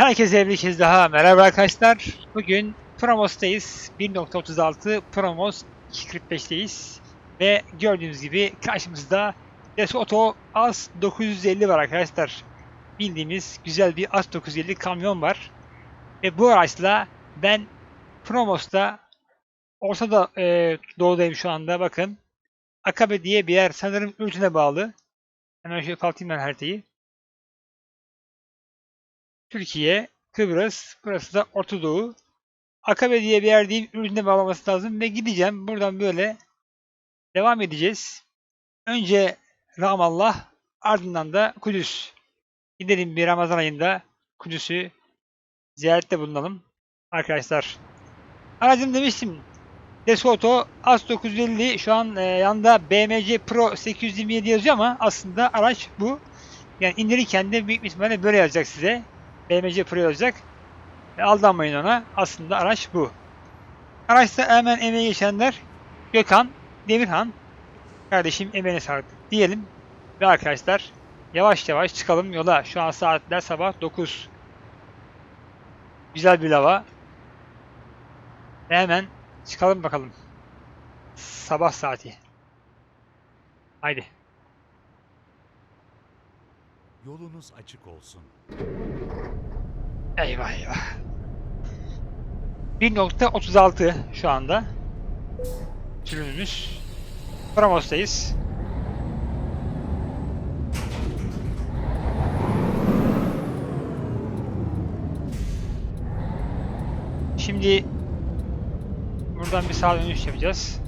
Herkese bir kez daha merhaba arkadaşlar. Bugün Promos'tayız. 1.36 Promos 2.45'teyiz. Ve gördüğünüz gibi karşımızda Desoto AS 950 var arkadaşlar. Bildiğimiz güzel bir AS 950 kamyon var. Ve bu araçla ben Promos'ta Ortada e, doğudayım şu anda bakın. Akabe diye bir yer sanırım Ürdün'e bağlı. Hemen şöyle kapatayım ben haritayı. Türkiye, Kıbrıs, burası da Orta Doğu. Akabe diye bir yer değil, Ürdün'e bağlaması lazım ve gideceğim. Buradan böyle devam edeceğiz. Önce Ramallah, ardından da Kudüs. Gidelim bir Ramazan ayında Kudüs'ü ziyarette bulunalım. Arkadaşlar. Aracım demiştim. Desoto AS 950 şu an e, yanında BMC Pro 827 yazıyor ama aslında araç bu. Yani indirirken de büyük bir ihtimalle böyle yazacak size. BMC Pro yazacak. E, aldanmayın ona. Aslında araç bu. Araçta hemen emeğe geçenler Gökhan, Demirhan. Kardeşim emeğine sağlık diyelim. Ve arkadaşlar yavaş yavaş çıkalım yola. Şu an saatler sabah 9. Güzel bir hava. Ve hemen çıkalım bakalım. Sabah saati. Haydi. Yolunuz açık olsun. Eyvah eyvah. 1.36 şu anda. Sürümümüz. Promos'tayız. Şimdi buradan bir sağ dönüş yapacağız.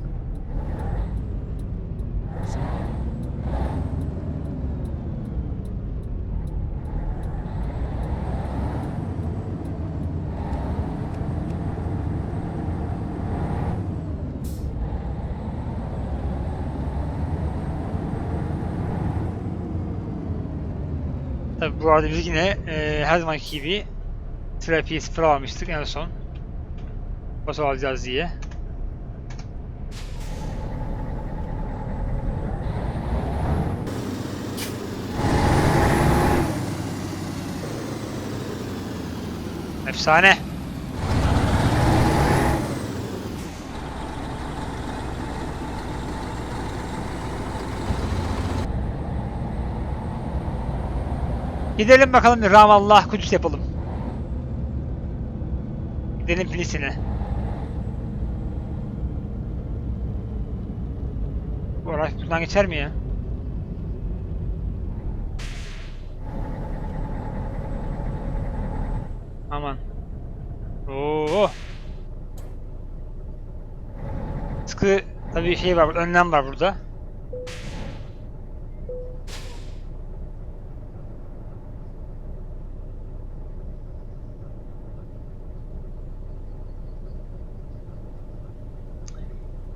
Bu arada biz yine e, her zamanki gibi trafiği sıfır almıştık en son. Paso alacağız diye. Efsane. Gidelim bakalım Ramallah Kudüs yapalım. Gidelim Filistin'e. Bu araç buradan geçer mi ya? Aman. Oo. Sıkı tabii şey var, önlem var burada.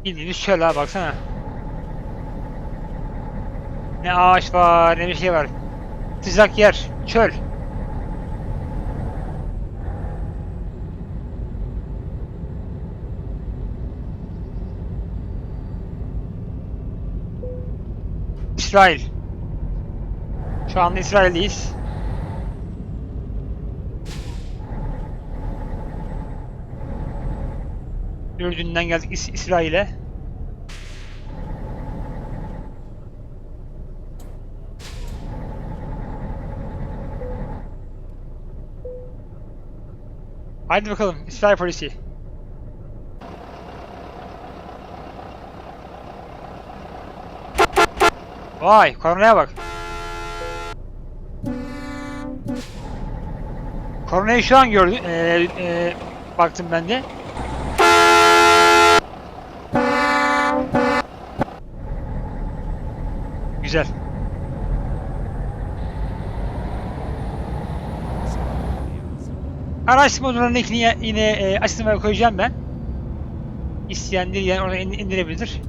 Bildiğiniz şöyle ha baksana. Ne ağaç var ne bir şey var. Sıcak yer, çöl. İsrail. Şu anda İsrail'deyiz. Ürdün'den geldik İs- İsrail'e. Haydi bakalım İsrail polisi. Vay koronaya bak. Koronayı şu an gördüm. Ee, ee, baktım ben de. Güzel. Araç modunun linkini yine e, açıklamaya koyacağım ben. İsteyen dileyen oradan in- indirebilir.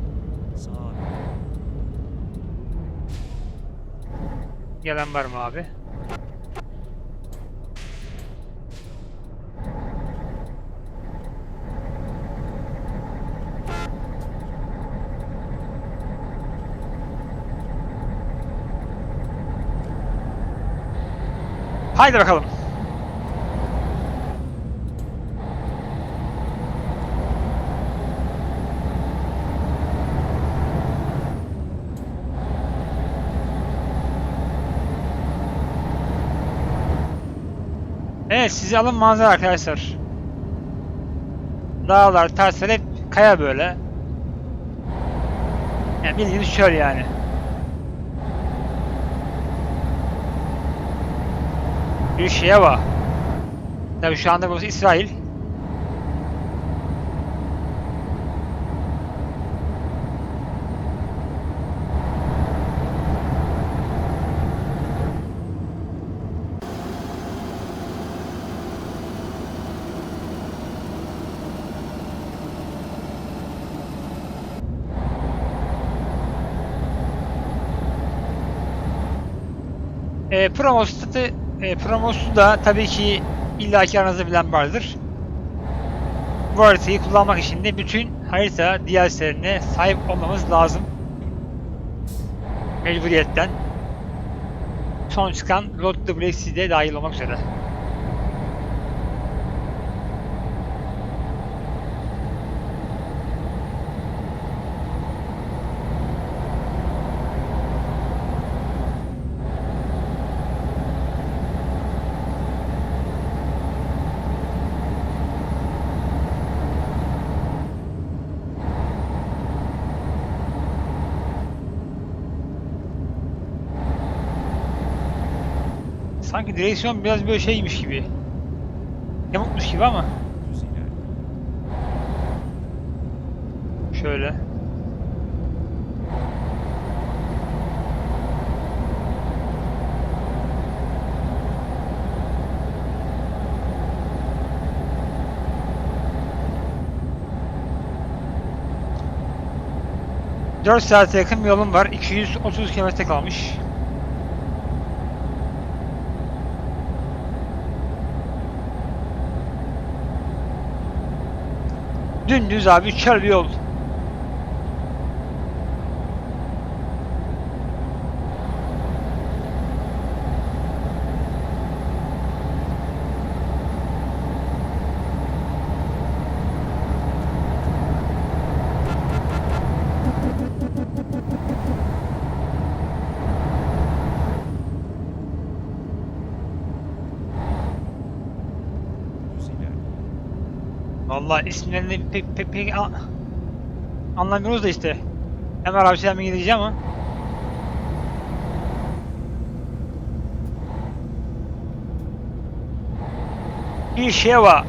Gelen var mı abi? Haydi bakalım. Evet size alın manzara arkadaşlar. Dağlar, taşlar hep kaya böyle. Yani bildiğiniz çöl yani. Bir şeye bak. Tabii şu anda burası İsrail. E, e, Promos'u da tabii ki illaki aranızda bilen vardır. Bu haritayı kullanmak için de bütün harita DLC'lerine sahip olmamız lazım. Mecburiyetten. Son çıkan Road to Black Sea'de dahil olmak üzere. Sanki direksiyon biraz böyle şeymiş gibi. Yamukmuş gibi ama. Şöyle. Dört saate yakın bir yolum var. 230 kilometre kalmış. Dümdüz abi çöl bir yol. Vallahi isimlerini pek pek pek anlamıyoruz da işte. Hem Arapça hem İngilizce ama. Bir şey var.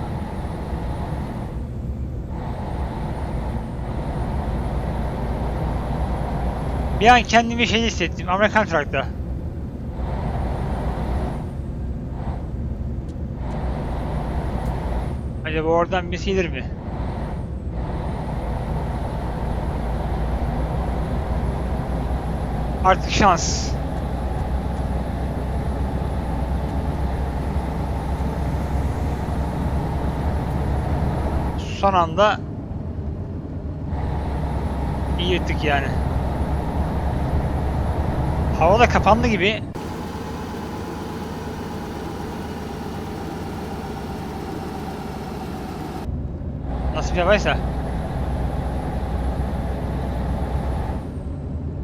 Bir an kendimi şey hissettim. Amerikan trakta. Acaba oradan bir gelir mi? Artık şans. Son anda iyi yırttık yani. Hava da kapandı gibi. Nasıl bir havaysa.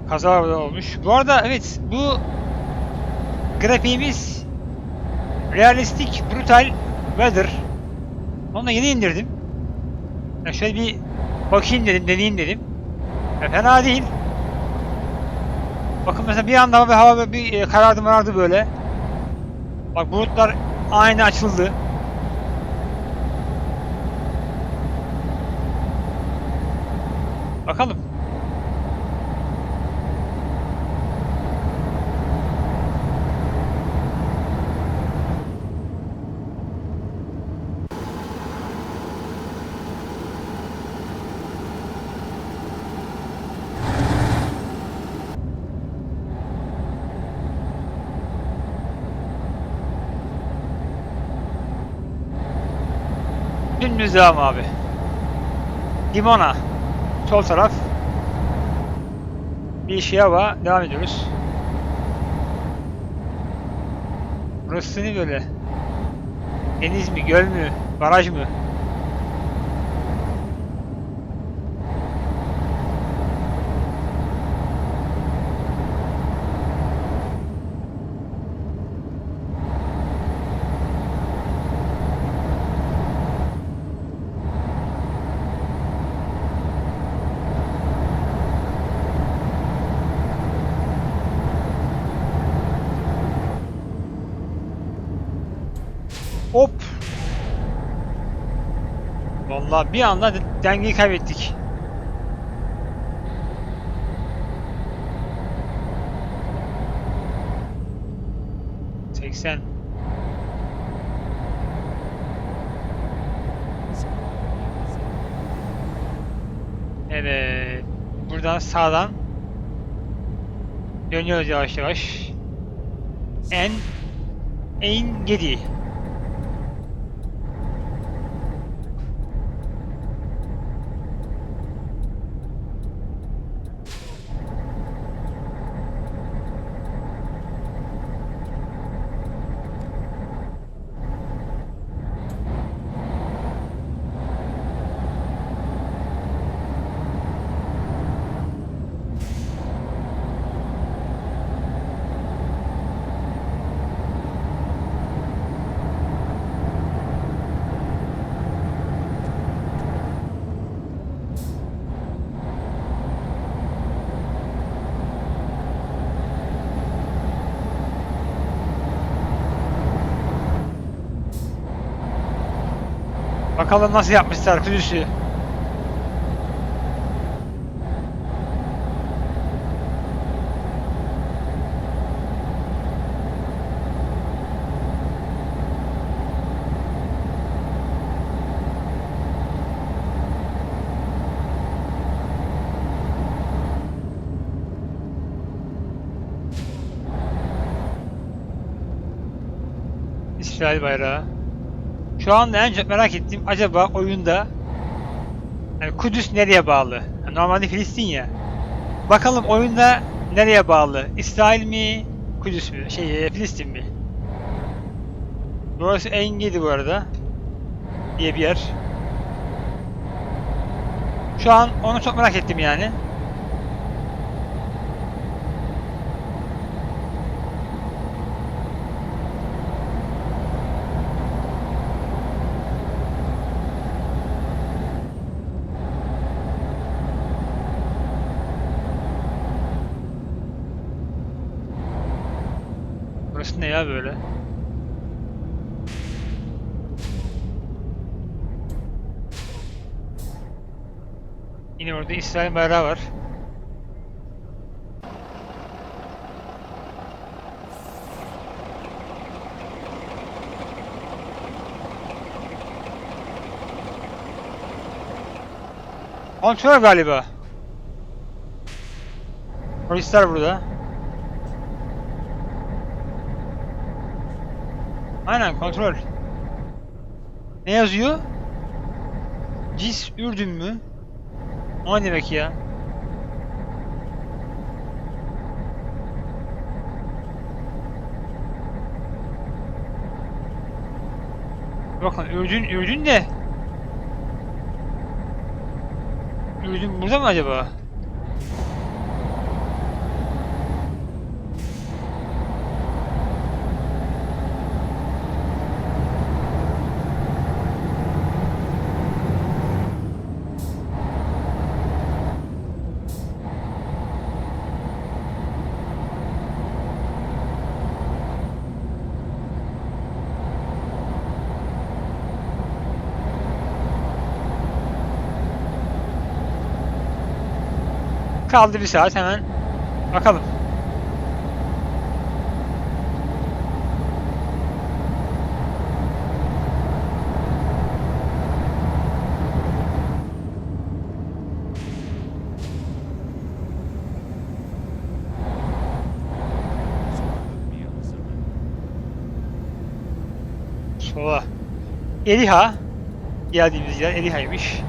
Kaza da olmuş. Bu arada evet bu grafiğimiz realistik brutal weather. Onu da yeni indirdim. Ya şöyle bir bakayım dedim, deneyeyim dedim. Ya fena değil. Bakın mesela bir anda hava, hava bir e, karardı marardı böyle. Bak bulutlar aynı açıldı. Bakalım. Dümdüz devam abi. Limona. Sol taraf. Bir şeye var. Devam ediyoruz. Burası ne böyle? Deniz mi? Göl mü? Baraj mı? Hop. Vallahi bir anda dengeyi kaybettik. Seksen. Evet. Buradan sağdan dönüyoruz yavaş yavaş. En en geriye. Bakalım nasıl yapmışlar Kudüs'ü. İsrail bayrağı. Şu anda en çok merak ettiğim acaba oyunda yani Kudüs nereye bağlı? Yani Normalde Filistin ya. Bakalım oyunda nereye bağlı? İsrail mi? Kudüs mü? Şey e, Filistin mi? Burası Engedi bu arada. Diye bir yer. Şu an onu çok merak ettim yani. Burası ne ya böyle? Yine orada İsrail bayrağı var. Kontrol galiba. Polisler burada. Aynen kontrol. Ne yazıyor? Cis Ürdün mü? O ne demek ya? Bakın Ürdün, Ürdün de Ürdün burada mı acaba? Kaldı bir saat hemen bakalım. Sola. Eliha. Geldiğimiz yer Eliha'ymış.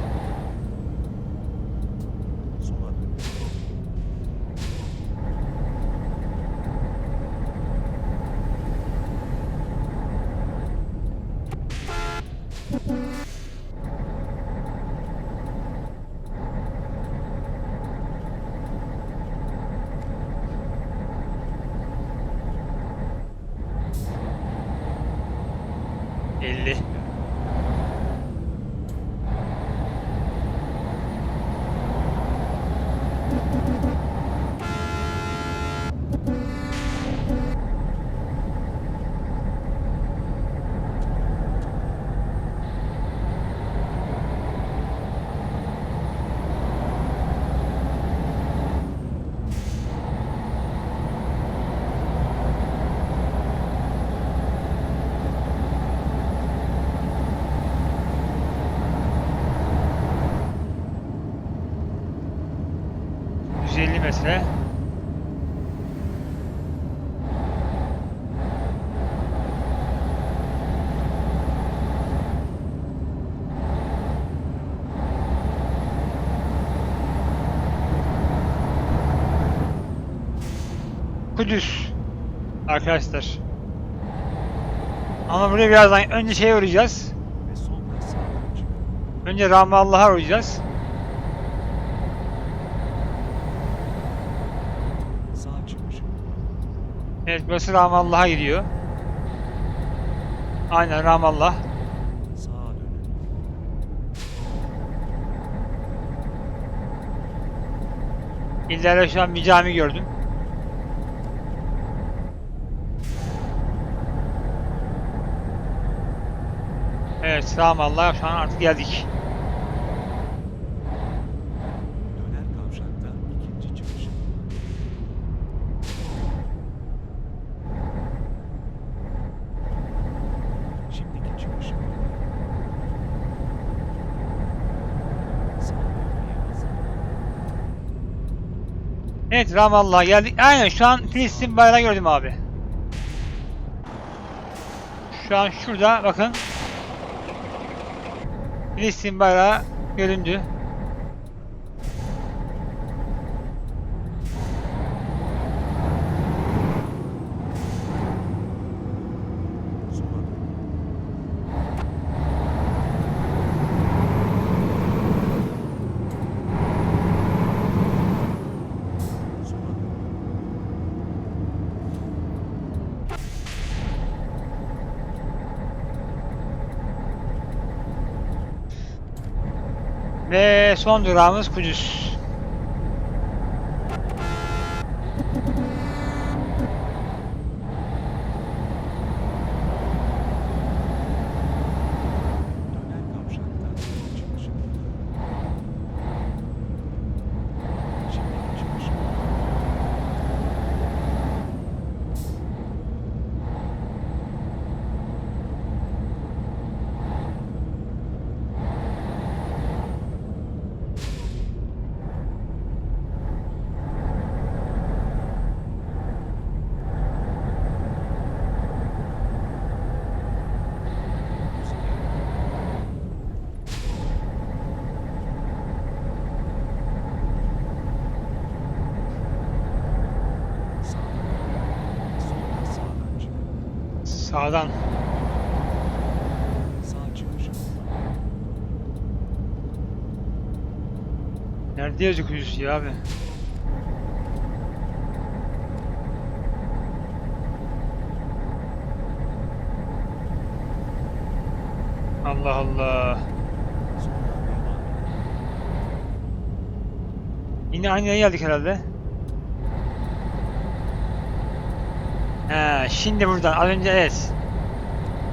Kudüs arkadaşlar. Ama buraya birazdan önce şeye uğrayacağız. Önce Ramallah'a uğrayacağız. Evet burası Ramallah'a gidiyor. Aynen Ramallah. İleride şu an bir cami gördüm. Evet Ramallah şu an artık geldik. Döner kavşakta ikinci. Sağa dönmeye hazır. Evet Ramallah'a geldik. Aynen şu an Filistin bayrağı gördüm abi. Şu an şurada bakın. Filistin bayrağı göründü. Sola dön. Sola dön. Ve son durağımız Kudüs. Döner kavşakta ikinci çıkışı. Şimdiki çıkışı. Sağdan. Sonra sağdan çıkın. Sağdan. Sağ çıkışı. Nerede yazıyor Kudüs ya abi? Allah Allah. Yine aynı yere geldik herhalde. He, şimdi buradan. Az önce evet.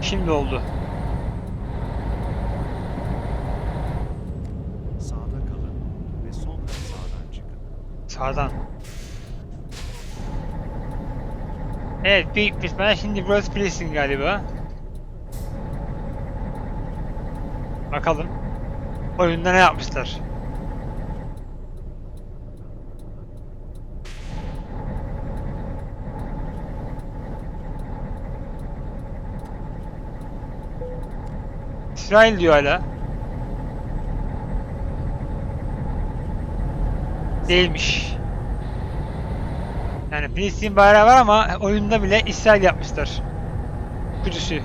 Şimdi oldu. Sağda kalın ve sonra sağdan çıkın. Sağdan. Evet büyük bir ihtimalle şimdi burası Filistin galiba. Bakalım. Oyunda ne yapmışlar? İsrail diyor hala. Değilmiş. Yani Filistin bayrağı var ama oyunda bile İsrail yapmışlar. Kudüs'ü.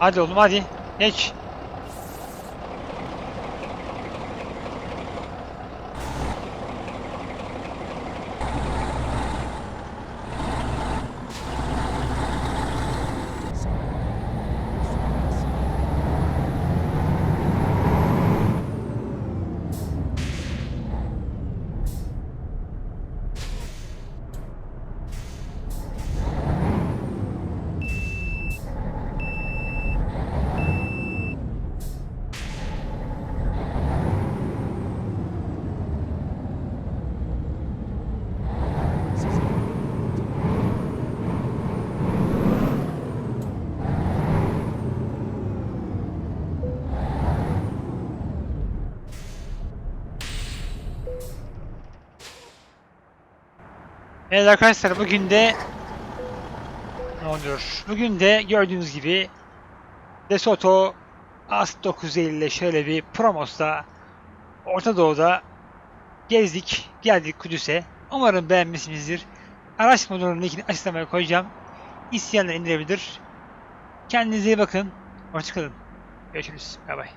Hadi oğlum hadi. Geç. Sağda kalın ve sonra sağa. Size Evet arkadaşlar bugün de ne oluyor? Bugün de gördüğünüz gibi DeSoto AS 950 ile şöyle bir promosla Orta Doğu'da gezdik, geldik Kudüs'e. Umarım beğenmişsinizdir. Araç modunun linkini açıklamaya koyacağım. İsteyenler indirebilir. Kendinize iyi bakın. Hoşçakalın. Görüşürüz. Bay bay.